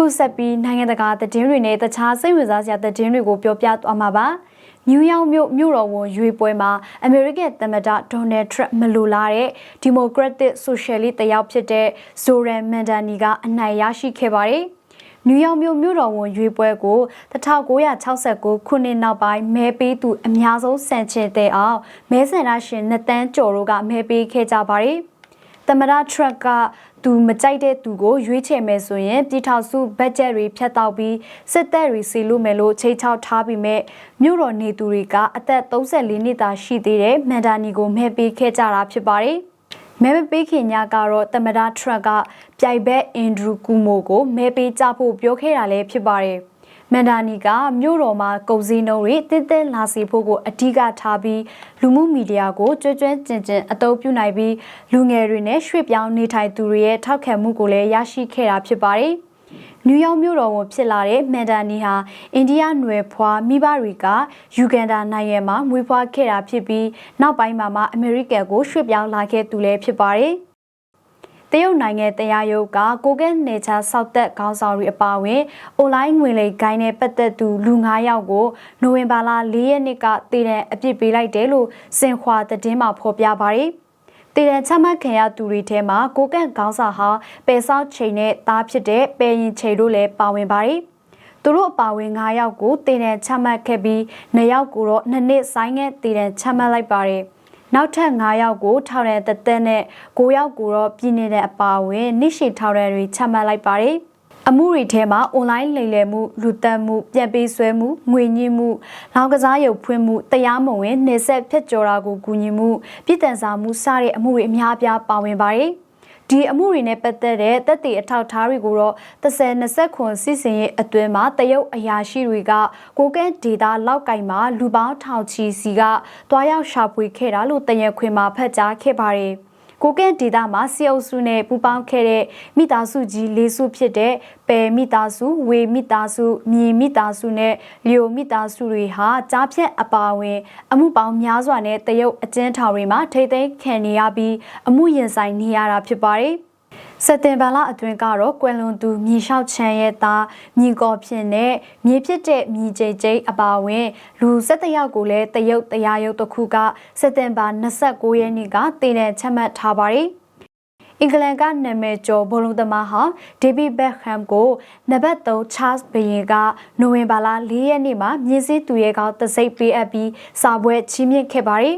အခုဆက်ပြီးနိုင်ငံတကာသတင်းတွေနဲ့တခြားစိတ်ဝင်စားစရာသတင်းတွေကိုပြောပြသွားမှာပါနယူးယောက်မြို့မြို့တော်ဝန်ရွေးပွဲမှာအမေရိကန်သမ္မတဒေါ်နယ်ထရန့်မလိုလားတဲ့ဒီမိုကရက်တစ်ဆိုရှယ်လစ်တယောက်ဖြစ်တဲ့ဇိုရန်မန်ဒန်နီကအနိုင်ရရှိခဲ့ပါတယ်။နယူးယောက်မြို့မြို့တော်ဝန်ရွေးပွဲကို1969ခုနှစ်နောက်ပိုင်းမဲပေးသူအများဆုံးစံချင်တဲ့အောင်မဲဆန္ဒရှင်နှစ်တန်းကျော်တို့ကမဲပေးခဲ့ကြပါတယ်။ သမ္မတထရန့်ကသူမကြိုက်တဲ့သူကိုရွေးချယ်မယ်ဆိုရင်ပြည်ထောင်စုဘတ်ဂျက်တွေဖြတ်တောက်ပြီးစစ်တပ်တွေစီလို့မယ်လို့ချိန်ချောက်ထားပြီးမဲ့မြို့တော်နေသူတွေကအသက်34နှစ်သာရှိသေးတဲ့မန်ဒါနီကိုမဲပေးခဲ့ကြတာဖြစ်ပါတယ်။မဲပေးခင်ညကတော့သမ္မတထရန့်ကပြိုင်ဘက်အင်ဒရူကူမိုကိုမဲပေးကြဖို့ပြောခဲ့တာလည်းဖြစ်ပါတယ်။ မန်ဒါနီကမြို့တော်မှာကုန်စည်နှုန်းတွေတည်တည်လာစေဖို့ကိုအဓိကထားပြီးလူမှုမီဒီယာကိုကြွကြွကျင်ကျင်အသုံးပြုနိုင်ပြီးလူငယ်တွေနဲ့ရွှေ့ပြောင်းနေထိုင်သူတွေရဲ့ထောက်ခံမှုကိုလည်းရရှိခဲ့တာဖြစ်ပါတယ်။နယူးယောက်မြို့တော်ဝန်ဖြစ်လာတဲ့မန်ဒါနီဟာအိန္ဒိယနွယ်ဖွားမိဘတွေကယူဂန်ဒါနိုင်ငံမှာမွေးဖွားခဲ့တာဖြစ်ပြီးနောက်ပိုင်းမှာမှအမေရိကန်ကိုရွှေ့ပြောင်းလာခဲ့သူလည်းဖြစ်ပါတယ်။ တရုတ်နိုင်ငံတရားရုံးကကိုကဲနေချာစောက်သက်ခေါင်းဆောင်တွေအပါအဝင်အွန်လိုင်းငွေလိမ်ဂိုင်းနဲ့ပတ်သက်သူလူ9ယောက်ကိုနိုဝင်ဘာလ4ရက်နေ့ကတည်တဲ့အပြစ်ပေးလိုက်တယ်လို့စင်ခွာသတင်းမှာဖော်ပြပါတယ်။တည်တဲ့ချမှတ်ခံရသူတွေထဲမှာကိုကဲခေါင်းဆောင်ဟာပယ်ဆောက်ချိန်နဲ့သားဖြစ်တဲ့ပယ်ရင်ချိန်တို့လည်းပါဝင်ပါတယ်။သူတို့အပါဝင်9ယောက်ကိုတည်တဲ့ချမှတ်ခဲ့ပြီး2ယောက်ကိုတော့နှစ်နှစ်ဆိုင်ငယ်တည်တဲ့ချမှတ်လိုက်ပါတယ်။ နောက်ထပ်9ယောက်ကိုထောင်ရတဲ့တက်နဲ့9ယောက်ကိုတော့ပြည်နေတဲ့အပါအဝင်နှိရှိထောင်ရတွေချမှတ်လိုက်ပါတယ်အမှုတွေထဲမှာအွန်လိုင်းလိမ်လည်မှုလူတက်မှုပြန်ပေးဆွဲမှုငွေညှိမှုလောင်ကစားရုပ်ဖွင့်မှုတရားမဝင်နေဆက်ဖျက်ကျော်တာကိုကူညီမှုပြည်တန်စာမှုစတဲ့အမှုတွေအများအပြားပါဝင်ပါတယ်။ ဒီအမှုတွေနဲ့ပတ်သက်တဲ့တက်တီအထောက်ထားတွေကိုတော့30-20ခွန်စစ်စင်ရဲ့အတွင်းမှာတရုတ်အရာရှိတွေကကိုကဲဒေတာလောက်ကင်မှာလူပေါင်းထောင်ချီစီကတွားရောက်ရှာဖွေခဲ့တာလို့တရခွင်မှာဖတ်ကြားခဲ့ပါတယ်။ ကိုကဲဒေတာမှာစီအုပ်စုနဲ့ပူးပေါင်းခဲ့တဲ့မိသားစုကြီး၄စုဖြစ်တဲ့ပယ်မိသားစုဝေမိသားစုမြေမိသားစုနဲ့လျိုမိသားစုတွေဟာကြားဖြတ်အပါဝင် အမှုပေါင်းများစွာနဲ့တရုတ်အကျဉ်းထောင်တွေမှာထိသိမ်းခံနေရပြီးအမှုရင်ဆိုင်နေရတာဖြစ်ပါတယ်။ စက်တင်ဘာလအတွင်းကတော့ကွယ်လွန်သူမြေလျှောက်ချန်ရဲ့သားမြေကော်ဖြစ်နဲ့မြေဖြစ်တဲ့မြေကျိတ်ကျိတ်အပါဝင်လူ၁၇ယောက်ကိုလည်းတရုတ်တရားရုံးတစ်ခုကစက်တင်ဘာ29ရက်နေ့ကတည်တဲ့ချက်မှတ်ထားပါတယ်အင်္ဂလန်ကနာမည်ကျော်ဘောလုံးသမားဟာဒေးဗစ်ဘက်ဟမ်ကိုနံပါတ်3ချားစ်ဘရင်ကနိုဝင်ဘာလ4ရက်နေ့မှာမြင်းစည်းသူရဲကောင်းတစိပ်ပေးအပ်ပြီးစာပွဲချီးမြှင့်ခဲ့ပါတယ်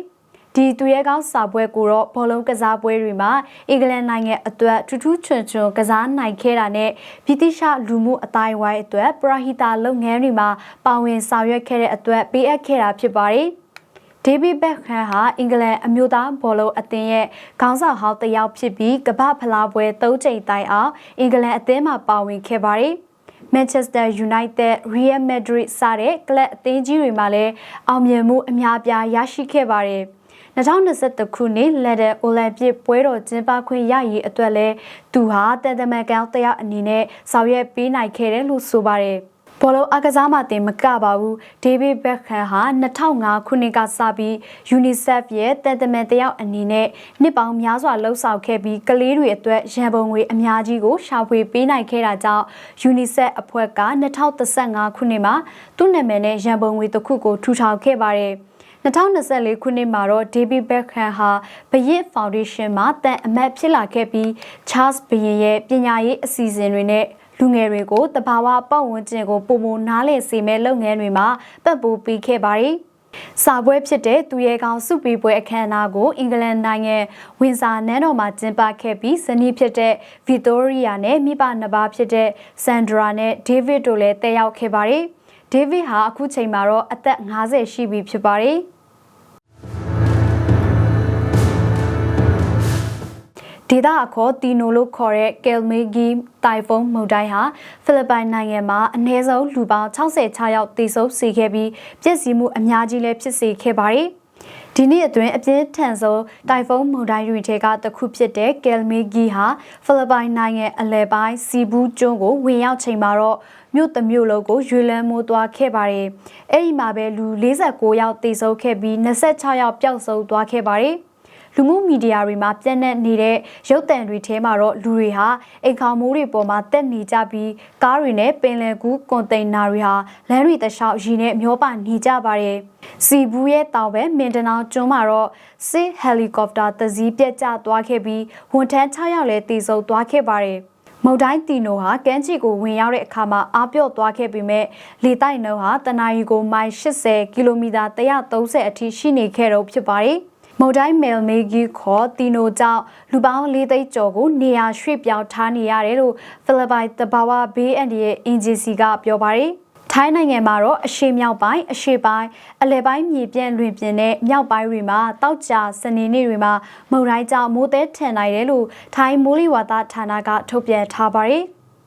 ဒီသူရဲကောင်းစာပွဲကိုတော့ဘောလုံးကစားပွဲတွေမှာအင်္ဂလန်နိုင်ငံအတွက်ထူးထူးချွန်ချွန်ကစားနိုင်ခဲ့တာနဲ့ဗြိတိရှလူမှုအတိုင်းဝိုင်းအတွက်ပရာဟီတာလုပ်ငန်းတွေမှာပါဝင်ဆောင်ရွက်ခဲ့တဲ့အတွက်ပေးအပ်ခဲ့တာဖြစ်ပါတယ်။ဒေးဗစ်ဘက်ခန်ဟာအင်္ဂလန်အမျိုးသားဘောလုံးအသင်းရဲ့ခေါင်းဆောင်ဟောင်းတစ်ယောက်ဖြစ်ပြီးကမ္ဘာဖလားပွဲ၃ချိန်တိုင်အောင်အင်္ဂလန်အသင်းမှာပါဝင်ခဲ့ပါတယ်။ Manchester United, Real Madrid စတဲ့ကလပ်အသင်းကြီးတွေမှာလည်းအောင်မြင်မှုအများပြားရရှိခဲ့ပါတယ်။ 2021ခုနှစ်လက်ဒန်အိုလံပစ်ပွဲတော်ကျင်းပခွင့်ရရေးအတွက်လဲသူဟာတန်တမန်ကောင်တယောက်အနေနဲ့ဆောင်ရွက်ပေးနိုင်ခဲ့တယ်လို့ဆိုပါတယ်ဘောလုံးအကစားမှတင်မကပါဘူးဒေးဗစ်ဘက်ခန်ဟာ2005ခုနှစ်ကစပြီး UNICEF ရဲ့တန်တမန်တယောက်အနေနဲ့နှစ်ပေါင်းများစွာလှုပ်ဆောင်ခဲ့ပြီးကလေးတွေအတွက်ရန်ပုံငွေအများကြီးကိုရှာဖွေပေးနိုင်ခဲ့တာကြောင့် UNICEF အဖွဲ့က2015ခုနှစ်မှာသူ့နာမည်နဲ့ရန်ပုံငွေတစ်ခုကိုထူထောင်ခဲ့ပါတယ်။ 2024ခုနှစ်မှာတော့ဒေးဗစ်ဘက်ခန်ဟာဘယစ်ဖောင်ဒေးရှင်းမှာတန်အမတ်ဖြစ်လာခဲ့ပြီး Charles ဘရင်ရဲ့ပညာရေးအစီအစဉ်တွေနဲ့လူငယ်တွေကိုတဘာဝပတ်ဝန်းကျင်ကိုပုံမနားလည်စေမဲ့လုပ်ငန်းတွေမှာပတ်ပိုးပေးခဲ့ပါတယ်။စာပွဲဖြစ်တဲ့သူရဲကောင်းစုပီပွဲအခမ်းအနားကိုအင်္ဂလန်နိုင်ငံဝင်စာနန်းတော်မှာကျင်းပခဲ့ပြီးဇနီးဖြစ်တဲ့ဗီတိုရီယာနဲ့မိဘနှစ်ပါးဖြစ်တဲ့ဆန်ဒရာနဲ့ဒေးဗစ်တို့လည်းတက်ရောက်ခဲ့ပါတယ်။ဒေးဗစ်ဟာအခုချိန်မှာတော့အသက်50ရှိပြီဖြစ်ပါတယ် ဒေတာအခေါ်တီနိုလို့ခေါ်တဲ့ကယ်မေဂီတိုင်ဖုန်းမုန်တိုင်းဟာဖိလစ်ပိုင်နိုင်ငံမှာအနည်းဆုံးလူပေါင်း66ယောက်သေဆုံးစေခဲ့ပြီးပြည့်စည်မှုအများကြီးလည်းဖြစ်စေခဲ့ပါတယ်။ဒီနေ့အတွင်းအပြင်းထန်ဆုံးတိုင်ဖုန်းမုန်တိုင်းတွေထဲကတစ်ခုဖြစ်တဲ့ကယ်မေဂီဟာဖိလစ်ပိုင်နိုင်ငံအလယ်ပိုင်းစီဘူးကျွန်းကိုဝင်ရောက်ချိန်မှာတော့မြို့တစ်မြို့လုံးကိုရွေလန်းမိုးသွားခဲ့ပါတယ်။အဲ့ဒီမှာပဲလူ46ယောက်သေဆုံးခဲ့ပြီး26ယောက်ပျောက်ဆုံးသွားခဲ့ပါတယ်။ လူမှုမီဒီယာတွေမှာပြန့်နှံ့နေတဲ့ရုပ်သံတွေထဲမှာတော့လူတွေဟာအိမ်ခေါင်မိုးတွေပေါ်မှာတက်နေကြပြီးကားတွေနဲ့ပင်လယ်ကူးကွန်တိန်နာတွေဟာလမ်းတွေတစ်လျှောက်ရည်နဲ့မျောပါနေကြပါတယ်။စီဘူးရဲ့တောင်ဘက်မင်တနောင်ကျွန်းမှာတော့စစ်ဟယ်လီကော်ပတာတစ်စီးပြက်ကျသွားခဲ့ပြီးဝန်ထမ်း6ယောက်လည်းတေဆုံးသွားခဲ့ပါတယ်။မုတ်တိုင်းတီနိုဟာကမ်းခြေကိုဝင်ရောက်တဲ့အခါမှာအားပြော့သွားခဲ့ပေမဲ့လေတိုက်နှုန်းဟာတနအီကိုမိုင်80ကီလိုမီတာ130အထိရှိနေခဲ့တော့ဖြစ်ပါတယ်။ မုတ်တိုင်းမယ်မေဂီခေါ်တီနိုကြောင့်လူပေါင်း၄သိန်းကျော်ကိုနေရာရွှေ့ပြောင်းထားနေရတယ်လို့ဖိလစ်ပိုင်တဘာဝဘေးအန်ဒီရဲ့အင်ဂျင်စီကပြောပါတယ်။ထိုင်းနိုင်ငံမှာတော့အရှေ့မြောက်ပိုင်းအရှေ့ပိုင်းအလယ်ပိုင်းမြေပြန့်လွင်ပြင်နဲ့မြောက်ပိုင်းတွေမှာတောက်ကြစနေနေ့တွေမှာမုန်တိုင်းကြောင့်မိုးသည်ထန်နိုင်တယ်လို့ထိုင်းမိုးလေဝသဌာနကထုတ်ပြန်ထားပါတယ်။